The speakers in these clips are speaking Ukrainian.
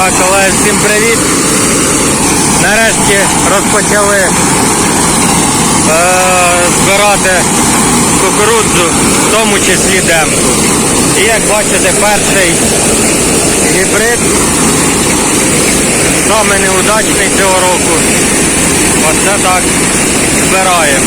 Так, колеги, всім привіт. Нарешті розпочали е, збирати кукурудзу, в тому числі демку. І як бачите, перший гібрид саме неудачний цього року. Оце так збираємо.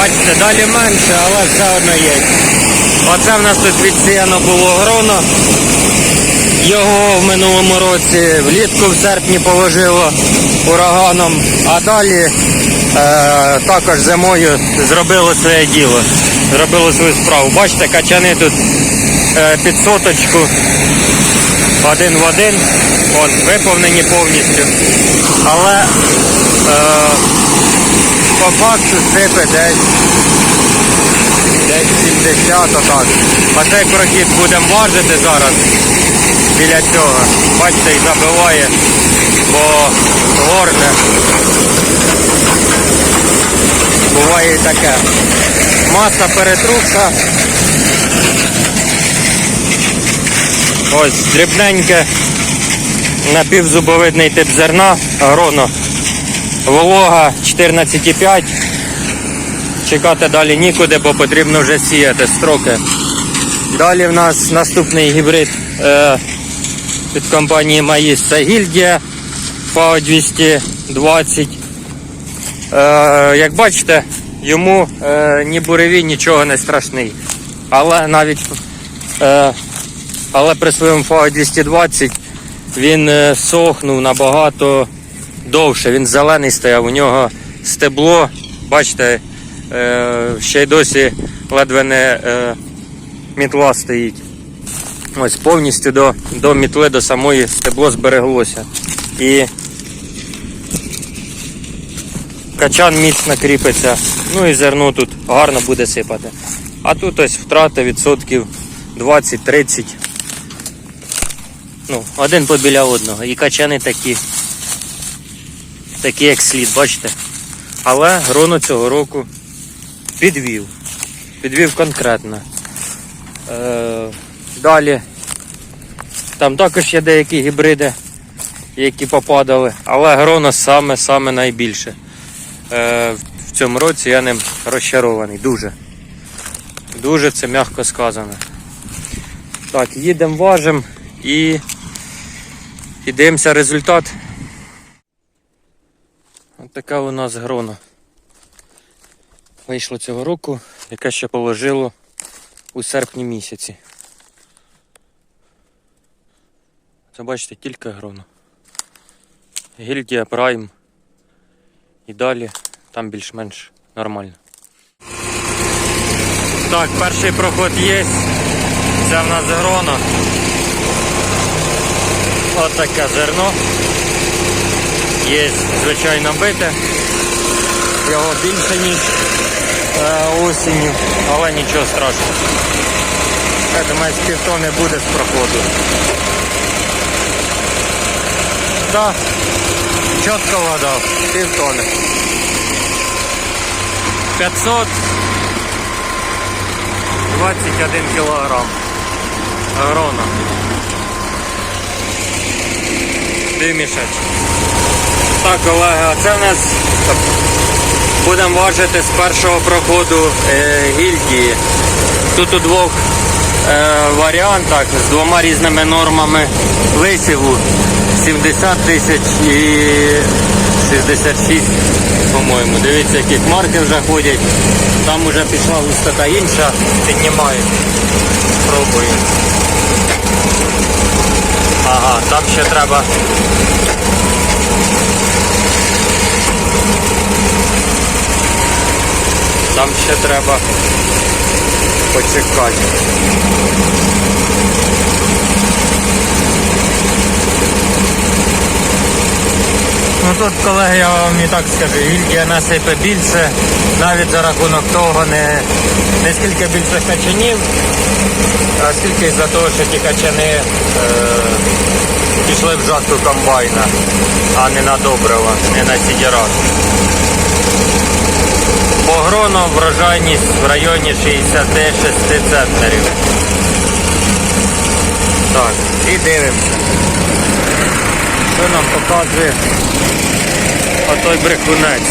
Бачите, далі менше, але все одно є. Оце в нас тут відсіяно було гроно. Його в минулому році влітку в серпні положило ураганом, а далі е, також зимою зробило своє діло, зробило свою справу. Бачите, качани тут е, під соточку один в один, Вон, виповнені повністю. Але е, по факту сипе десь десь 70 отак. А цей прохід будемо важити зараз біля цього. Бачите, і забиває, бо горне. Буває і таке. Маса перетрухша. Ось дрібненьке напівзубовидний тип зерна, гроно. Волога 14,5. Чекати далі нікуди, бо потрібно вже сіяти строки. Далі в нас наступний гібрид е, від компанії Маїс це гільдія ФАО 220. Е, як бачите, йому е, ні буревій, нічого не страшний. Але навіть е, але при своєму ФАО 220 він е, сохнув набагато довше. Він зелений стояв, у нього стебло, бачите, е, ще й досі ледве не е, мітла стоїть. Ось повністю до, до мітли, до самої стебло збереглося. І качан міцно кріпиться, ну і зерно тут гарно буде сипати. А тут ось втрата відсотків 20-30. Ну, один побіля одного. І качани такі, такі як слід, бачите? Але гроно цього року підвів. Підвів конкретно. Е, далі. Там також є деякі гібриди, які попадали, але гроно саме-саме найбільше. Е, в цьому році я ним розчарований. Дуже. Дуже це м'яко сказано. Так, їдемо важимо і, і дивимося результат. Ось така у нас грона. Вийшло цього року, яке ще положило у серпні місяці. Це бачите тільки грона. Гільдія Прайм. І далі там більш-менш нормально. Так, перший проход є. Це в нас грона. Ось таке зерно. Є, звичайно, бите. Його більше, ніж е, осінню, але нічого страшного. Я думаю, з півтони буде з проходу. Так, чітко вода, півтони. 500 21 кілограм грона. Дві мішечки. Так, колеги, це в нас будемо важити з першого проходу е, гільдії. Тут у двох е, варіантах з двома різними нормами висіву 70 тисяч і 66, по-моєму. Дивіться, які хмарки вже ходять. Там вже пішла густота інша, піднімаю. Пробую. Ага, там ще треба Там ще треба почекати. Ну тут, колеги, я вам і так скажу, гільдія насипе більше, навіть за рахунок того не, не скільки більше качанів, а скільки за того, що ті качани е, пішли в жатку комбайна, а не на добрива, не на сідірат. По грону врожайність в районі 66 центнерів. Так, і дивимося. Що нам показує отой брехунець.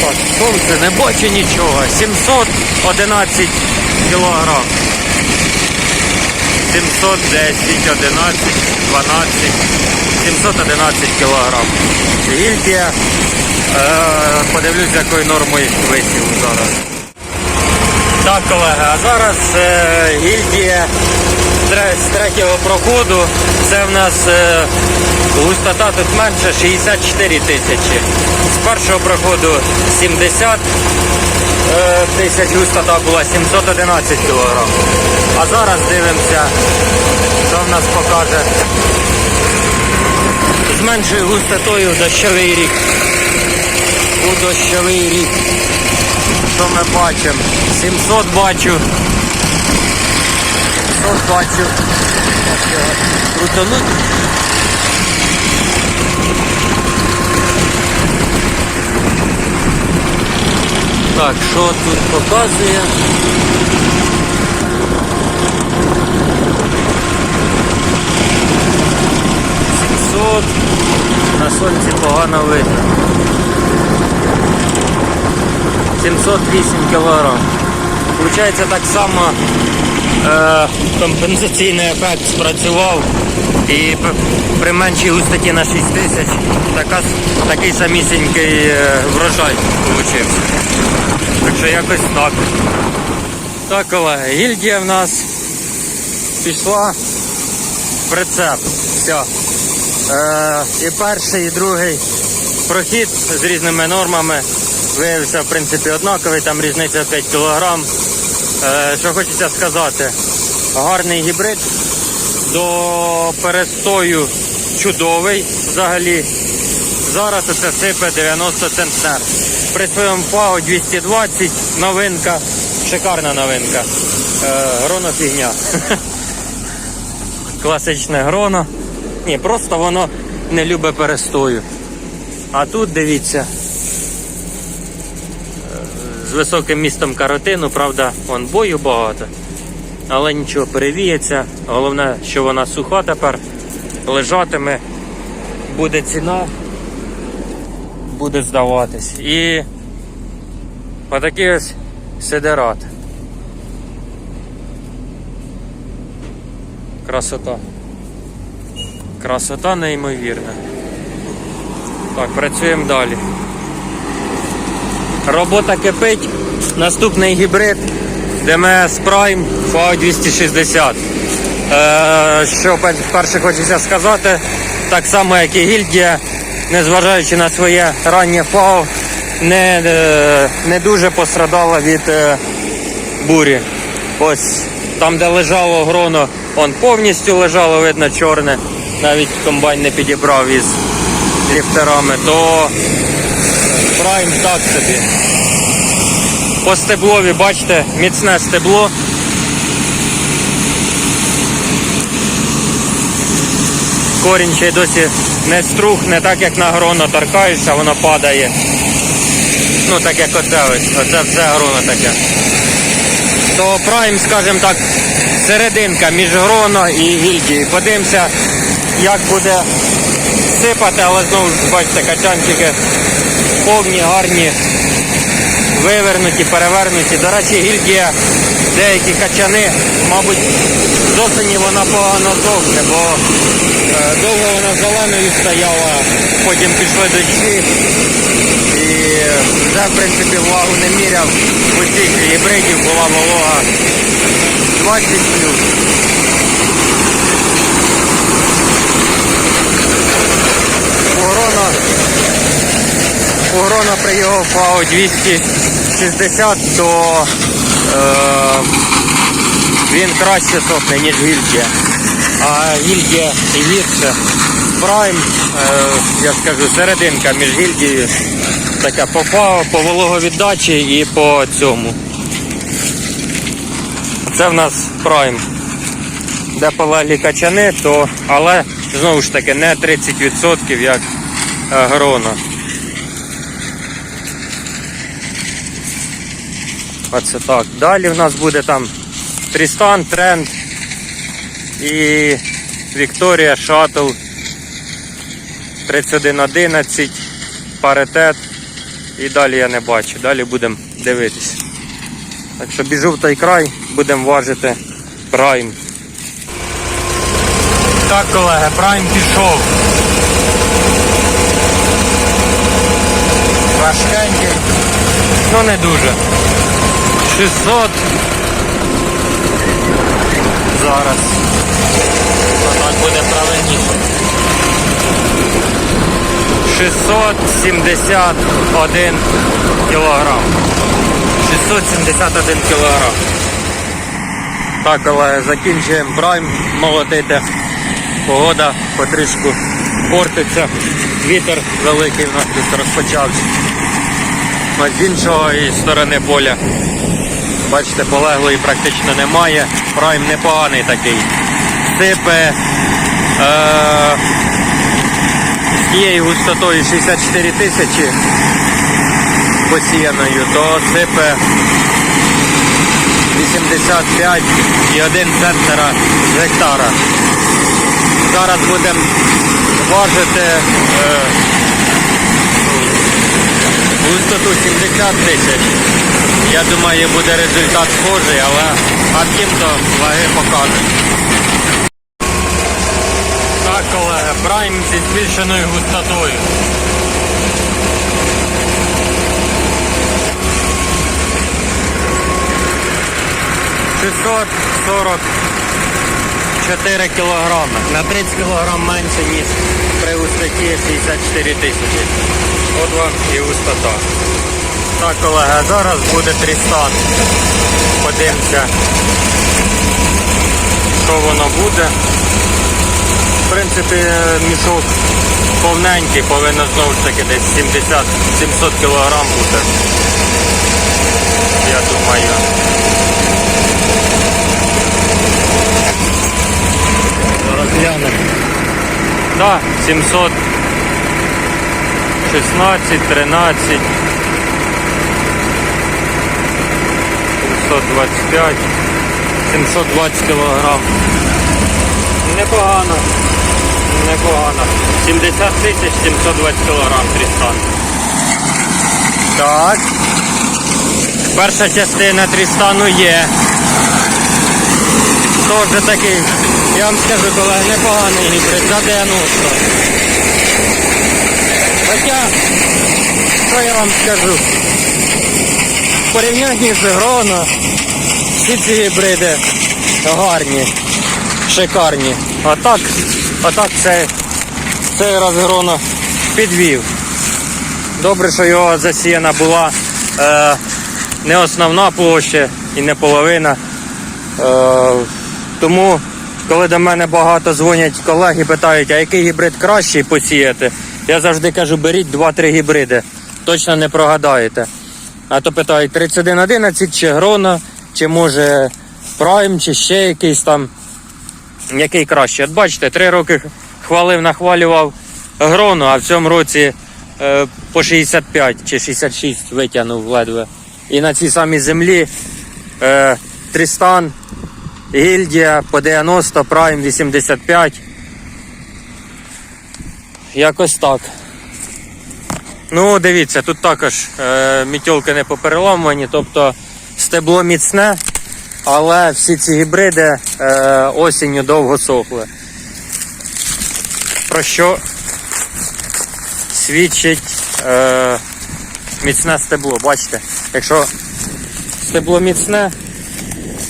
Так, сонце не бачу нічого. 711 кілограм. 710, 11, 12, 711 кілограм. Гільдія. Подивлюсь, якою нормою висів зараз. Так, колеги, а зараз е, гільдія з третього проходу. Це в нас е, густота тут менше 64 тисячі. З першого проходу 70 е, тисяч густота була 711 кілограм. А зараз дивимося, що в нас покаже. З меншою густотою дощовий рік. У дощовий рік. Що ми бачимо? 700 бачу. 700 бачу. Крутануть. Так, що тут показує? Сімсот. На сонці погано видно. 708 кілограм. Получається так само е, компенсаційний ефект спрацював і при меншій густоті на 6 тисяч така, такий самісінький е, врожай получився. Так що якось так. Так, колеги, гільдія в нас пішла в прицеп. Все. Е, і перший, і другий прохід з різними нормами виявився в принципі однаковий, там різниця 5 кг. Е, що хочеться сказати, гарний гібрид до перестою чудовий взагалі. Зараз це сипе 90 центнер. При своєму ФАО 220 новинка, шикарна новинка. Е, гроно фігня. Класичне гроно. Ні, просто воно не любить перестою. А тут дивіться. е, З високим містом каротину, правда, вон бою багато. Але нічого, перевіється. Головне, що вона суха тепер, лежатиме, буде ціна, буде здаватись. І отакий ось сидерат. Красота. Красота неймовірна. Так, працюємо далі. Робота кипить. Наступний гібрид DMS Prime FAO 260. Е, що перше хочеться сказати, так само як і гільдія, незважаючи на своє раннє FAO, не, е, не дуже пострадала від е, бурі. Ось там, де лежало гроно, он повністю лежало, видно, чорне. Навіть комбайн не підібрав із ліфтерами, то прайм так собі. По стеблові, бачите, міцне стебло. Корінь ще й досі не струх, не так як на гроно торкаєшся, воно падає. Ну так як оце ось, оце все гроно таке то прайм, скажімо так, серединка між гроно і гільдією. Подивимося, як буде сипати, але знову бачите, качанчики повні, гарні, вивернуті, перевернуті. До речі, гільдія, деякі качани, мабуть, з осені вона погано зовсне, бо е, довго вона зеленою стояла, потім пішли дощі. І вже, в принципі, влагу не міряв. У цих гібридів була волога 20 плюс. Угрона при його ФАО 260, то е, він краще сохне, ніж гільдія. А гільдія і гірше. Прайм, е, я скажу, серединка між гільдією. Така по ФАО, по вологовіддачі і по цьому. Це в нас Prime. Де полеглі качани, то, але знову ж таки не 30% як е, грона. Оце так. Далі в нас буде там Трістан, Тренд і Вікторія, Шаттл 3111, паритет. І далі я не бачу. Далі будемо дивитися. Так що біжу в той край, будемо важити прайм. Так, колеги, прайм пішов. Важкенький. Ну не дуже. 600. Зараз. Отак буде правильніше. 671 кілограм. 671 кілограм. Так, але закінчуємо прайм молотити. Погода потрішку портиться. Вітер великий в нас тут розпочався. З іншої сторони поля. Бачите, полеглої практично немає. Прайм непоганий такий. Сипе е- з тією густотою 64 тисячі посіяною, то сипе 85,1 центнера з гектара. Зараз будемо важити е, густоту 70 тисяч. Я думаю, буде результат схожий, але а то ваги покажуть. Так, колеги, прайм зі збільшеною густотою. Шістсот сорок 4 кілограми. На 30 кілограм менше, ніж при густоті 64 тисячі. От вам і густота. Так, колеги, зараз буде трістан. Подивимося, що воно буде. В принципі, мішок повненький, повинно знову ж таки десь 70-700 кілограм бути. Я думаю. Зараз глянемо. Да, 700. 16, 13. 725. 720 кілограм. Непогано. Непогано. 70 тисяч 720 кілограм Трістан. Так. Перша частина Трістану є. Теж такий, я вам скажу, колеги, непоганий гібрид за 90. Хоча, що я вам скажу? Порівнянні з Грона всі ці гібриди гарні, шикарні. А так, а так цей, цей раз Грона підвів. Добре, що його засіяна була е, не основна площа і не половина. Е, тому, коли до мене багато дзвонять колеги, питають, а який гібрид кращий посіяти, я завжди кажу, беріть 2-3 гібриди. Точно не прогадаєте. А то питають 3111 чи Грона, чи може Прайм, чи ще якийсь там. Який краще. От бачите, 3 роки хвалив, нахвалював Грону, а в цьому році е, по 65 чи 66 витягнув ледве. І на цій самій землі е, Трістан, Гільдія по 90, Прайм 85. Якось так. Ну, дивіться, тут також е, мітьолки не попереламувані, тобто стебло міцне, але всі ці гібриди е, осінню довго сохли. Про що свідчить е, міцне стебло. Бачите, якщо стебло міцне,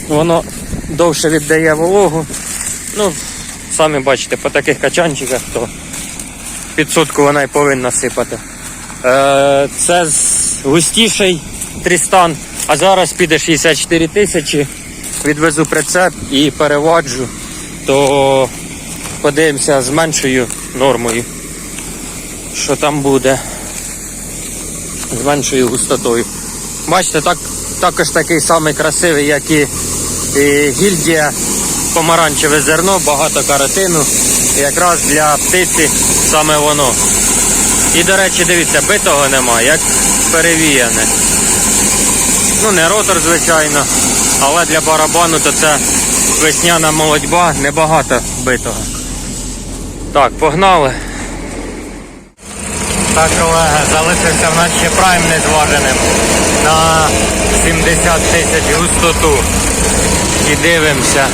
воно довше віддає вологу. Ну, самі бачите, по таких качанчиках, то під сотку вона і повинна сипати. Е, це густіший трістан, а зараз піде 64 тисячі. Відвезу прицеп і переваджу, то подивимося з меншою нормою, що там буде з меншою густотою. Бачите, так, також такий самий красивий, як і І гільдія помаранчеве зерно, багато каротину. Якраз для птиці саме воно. І, до речі, дивіться, битого нема, як перевіяне. Ну, не ротор, звичайно, але для барабану то це весняна молодьба, небагато битого. Так, погнали. Так, колеги, залишився в нас ще прайм незваженим на 70 тисяч густоту. І дивимося.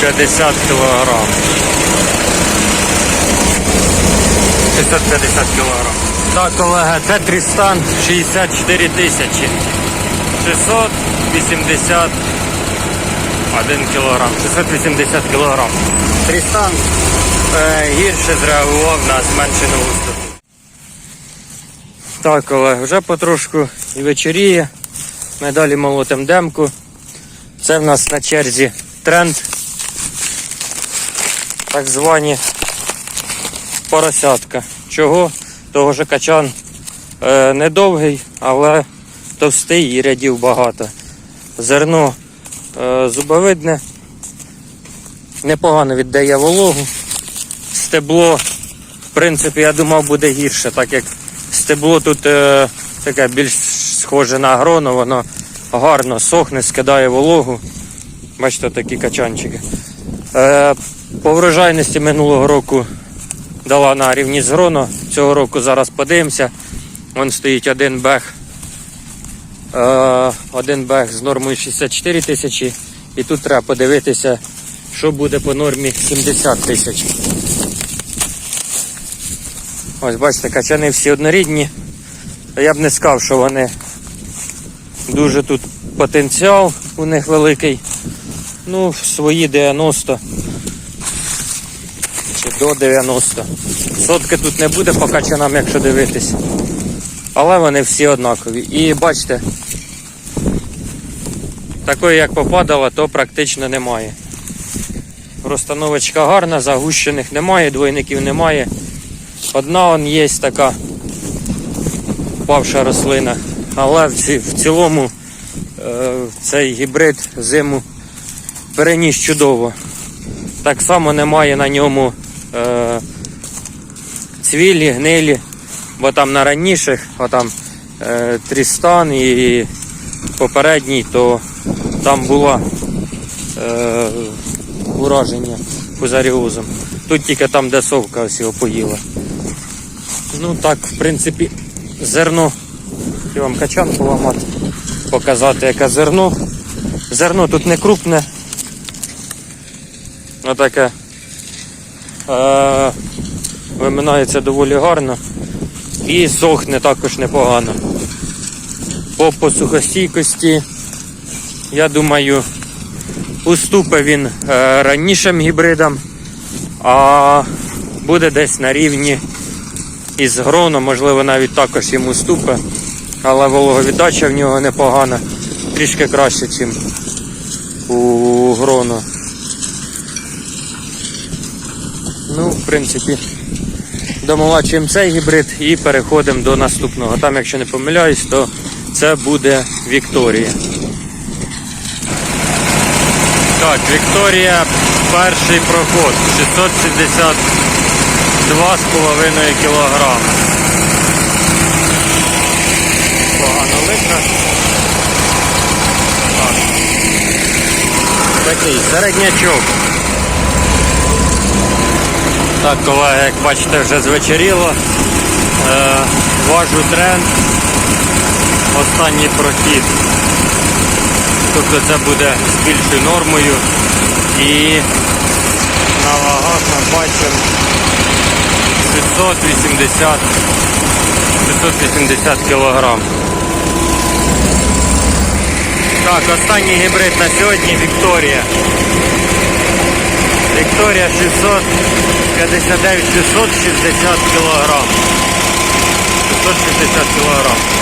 650 кілограм. 650 кілограм. Так, колеги, це Трістан 64 тисячі. 680 1 кілограм, 680 кілограм. Трістан е, гірше зреагував на зменшену густоту. Так, колеги, вже потрошку і вечоріє. Ми далі молотим демку. Це в нас на черзі тренд. Так звані поросятка. Чого? Того що качан е, недовгий, але товстий і рядів багато. Зерно е, зубовидне, непогано віддає вологу. Стебло, в принципі, я думав, буде гірше, так як стебло тут е, таке більш схоже на агрону, воно гарно сохне, скидає вологу. Бачите, такі качанчики. Е, по врожайності минулого року дала на рівні з гроно. Цього року зараз подивимося. Вон стоїть один бег. Е, один бег з нормою 64 тисячі. І тут треба подивитися, що буде по нормі 70 тисяч. Ось бачите, качани всі однорідні. Я б не сказав, що вони дуже тут потенціал у них великий. Ну, свої 90 чи до 90. Сотки тут не буде по качанам, якщо дивитись. Але вони всі однакові. І бачите, такої як попадала, то практично немає. Розстановочка гарна, загущених немає, двойників немає. Одна он є така павша рослина. Але в, в цілому е, цей гібрид зиму переніс чудово. Так само немає на ньому е, цвілі, гнилі, бо там на раніших, а там е, Трістан і попередній, то там було е, ураження фузаріозом. Тут тільки там, де совка ось його поїла. Ну так, в принципі, зерно. Хотів вам качан поламати, показати, яке зерно. Зерно тут не крупне. Отаке. Е, виминається доволі гарно. І сохне також непогано. По посухостійкості, я думаю, уступить він е, ранішим гібридам, а буде десь на рівні із гроном, можливо, навіть також йому уступить. Але вологовіддача в нього непогана, трішки краще, ніж у грону. Ну, в принципі, домолачуємо цей гібрид і переходимо до наступного. Там, якщо не помиляюсь, то це буде Вікторія. Так, Вікторія, перший проход, 662,5 кг. Погано видно. Так. Такий середнячок. Так, колеги, як бачите, вже звечеріло. Е, важу тренд. Останній прохід. Тобто це буде з більшою нормою. І на вагах ми бачимо 680 680 кілограм. Так, останній гібрид на сьогодні Вікторія. Вікторія 659 660 кілограм. 660 кілограм.